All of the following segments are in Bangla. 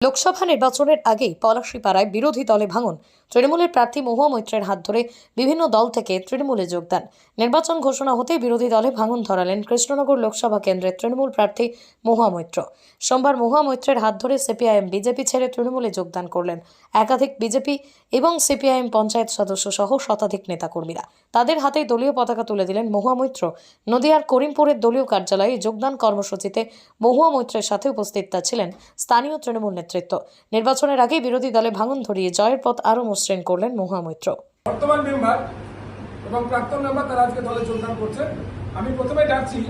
লোকসভা নির্বাচনের আগেই পলাশীপাড়ায় বিরোধী দলে ভাঙন। তৃণমূলের প্রার্থী মহুয়া মৈত্রের হাত ধরে বিভিন্ন দল থেকে তৃণমূলে যোগদান নির্বাচন ঘোষণা হতে বিরোধী দলে ভাঙন ধরালেন কৃষ্ণনগর লোকসভা কেন্দ্রের তৃণমূল প্রার্থী মহুয়া মৈত্র। সোমবার মহুয়া মৈত্রের হাত ধরে সিপিআইএম বিজেপি ছেড়ে তৃণমূলে যোগদান করলেন একাধিক বিজেপি এবং সিপিআইএম পঞ্চায়েত সদস্য সহ শতাধিক নেতাকর্মীরা। তাদের হাতেই দলীয় পতাকা তুলে দিলেন মহুয়া মৈত্র। নদিয়ার করিমপুরের দলীয় কার্যালয়ে যোগদান কর্মসূচিতে মহুয়া মৈত্রের সাথে উপস্থিত ছিলেন স্থানীয় তৃণমূল নেতৃত্ব। নির্বাচনের আগে বিরোধী দলে ভাঙন ধরিয়ে জয়ের পথ আরও মসৃণ করলেন মহুয়া মৈত্র বর্তমান মেম্বার এবং প্রাক্তন মেম্বার তারা আজকে দলে যোগদান করছে আমি প্রথমে ডাকছি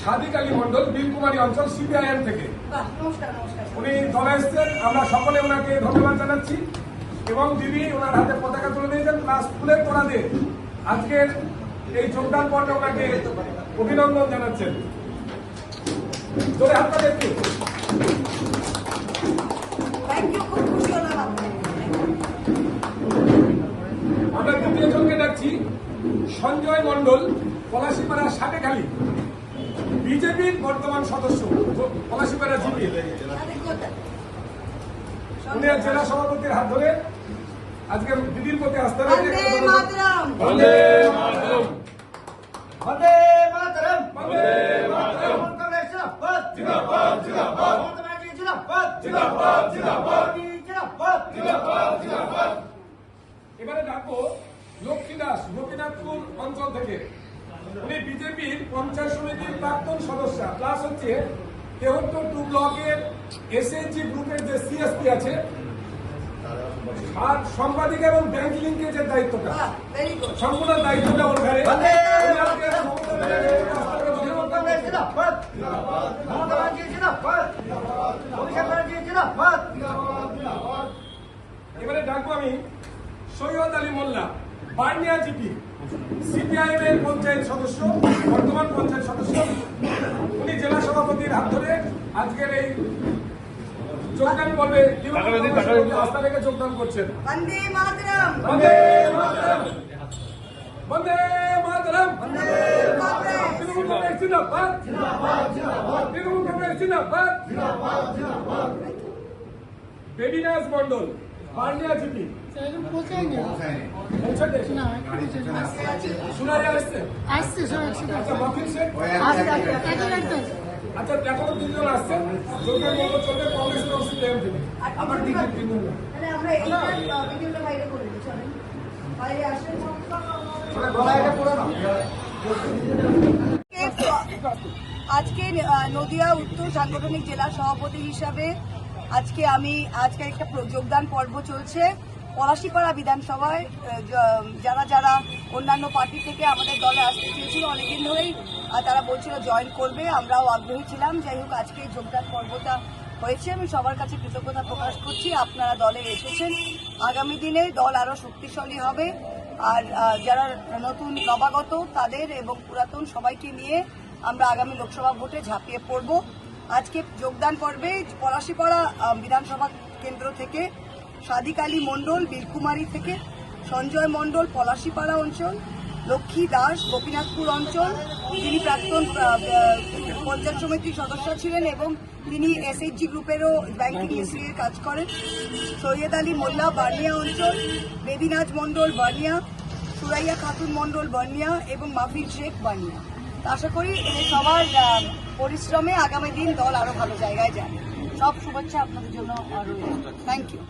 সাদিক আলী মন্ডল বিলকুমারী অঞ্চল সিপিআইএম থেকে। বাহ, নমস্কার নমস্কার। উনি দলে এসছেন আমরা সকলে ওনাকে ধন্যবাদ জানাচ্ছি। এবং দিদি ওনার হাতে পতাকা তুলে দিয়েছেন প্লাস ফুলের তোড়া দিয়ে আজকের এই যোগদান পর্বে ওনাকে অভিনন্দন জানাচ্ছেন। জোরে হাতটা থ্যাংক ইউ খুব খুশি হলাম আপনি আমরা দ্বিতীয় জনকে ডাকছি মন্ডল পলাশিপাড়া সাটেখালি বিজেপির বর্তমান সদস্য পলাশিপাড়া জিপি। উনি জেলা সভাপতির হাত ধরে আজকে দিদির প্রতি আস্থা বন্দে রেখে মাতরম। বন্দে বন্দে মাতরম। বন্দে মাতরম। জিন্দাবাদ জিন্দাবাদ জিন্দাবাদ। জিন্দাবাদ জিন্দাবাদ জিন্দাবাদ মোদি জিন্দাবাদ জিন্দাবাদ জিন্দাবাদ এবারে ডাকবো লক্ষ্মী দাস গোপীনাথপুর অঞ্চল থেকে বিজেপির পঞ্চায়েত সমিতির প্রাক্তন সদস্য প্লাস হচ্ছে তেহট্টর টু ব্লকের এসএনজি গ্রুপের যে সিএসপি আছে আর সাংবাদিক এবং ব্যাংক লিঙ্কেজের দায়িত্বটা বাহ সম্পূর্ণ দায়িত্বটা ওর জিন্দাবাদ। এবারে ডাকবো আমি সৈয়দ আলী মোল্লা। বার্নিয়া জিপি। সিপিআইএম এর পঞ্চায়েত সদস্য বর্তমান পঞ্চায়েত সদস্য উনি জেলা সভাপতির হাত ধরে আজকের এই যোগদান পর্বে রাস্তা থেকে যোগদান করছেন। বন্দে মাতরম। বন্দে মাতরম। বন্দে মাতরম। তৃণমূল কংগ্রেস জিন্দাবাদ। তৃণমূল কংগ্রেস জিন্দাবাদ। বেবিনাস মন্ডল আচ্ছা আচ্ছা দেখো তিনজন দিকে তিনজন আসেন। আজকে নদিয়া উত্তর সাংগঠনিক জেলা সভাপতি হিসাবে আজকে আমি, আজকে একটা যোগদান পর্ব চলছে পলাশিপাড়া বিধানসভায়। যারা যারা অন্যান্য পার্টি থেকে আমাদের দলে আসতে চেয়েছিল অনেকদিন ধরেই তারা বলছিল জয়েন করবে, আমরাও আগ্রহী ছিলাম। যাই হোক, আজকে যোগদান পর্বটা হয়েছে। আমি সবার কাছে কৃতজ্ঞতা প্রকাশ করছি। আপনারা দলে এসেছেন। আগামী দিনে দল আরও শক্তিশালী হবে। আর যারা নতুন নবাগত, তাদের এবং পুরাতন সবাইকে নিয়ে আমরা আগামী লোকসভা ভোটে ঝাঁপিয়ে পড়ব। আজকে যোগদান পর্বে পলাশিপাড়া বিধানসভা কেন্দ্র থেকে সাদিক আলী মণ্ডল বীরকুমারী থেকে সঞ্জয় মণ্ডল পলাশিপাড়া অঞ্চল লক্ষ্মী দাস গোপীনাথপুর অঞ্চল তিনি প্রাক্তন পঞ্চায়েত সমিতির সদস্য ছিলেন এবং তিনি এসএইচজি গ্রুপেরও ব্যাংকিং এসির কাজ করেন। সৈয়দ আলী মোল্লা বার্নিয়া অঞ্চল বেদিনাজ মণ্ডল বার্নিয়া সুরাইয়া খাতুন মণ্ডল বার্নিয়া এবং মাফির শেখ বার্নিয়া আশা করি সবার পরিশ্রমে আগামী দিন দল আরও ভালো জায়গায় যায়। সব শুভেচ্ছা আপনাদের জন্য থ্যাংক ইউ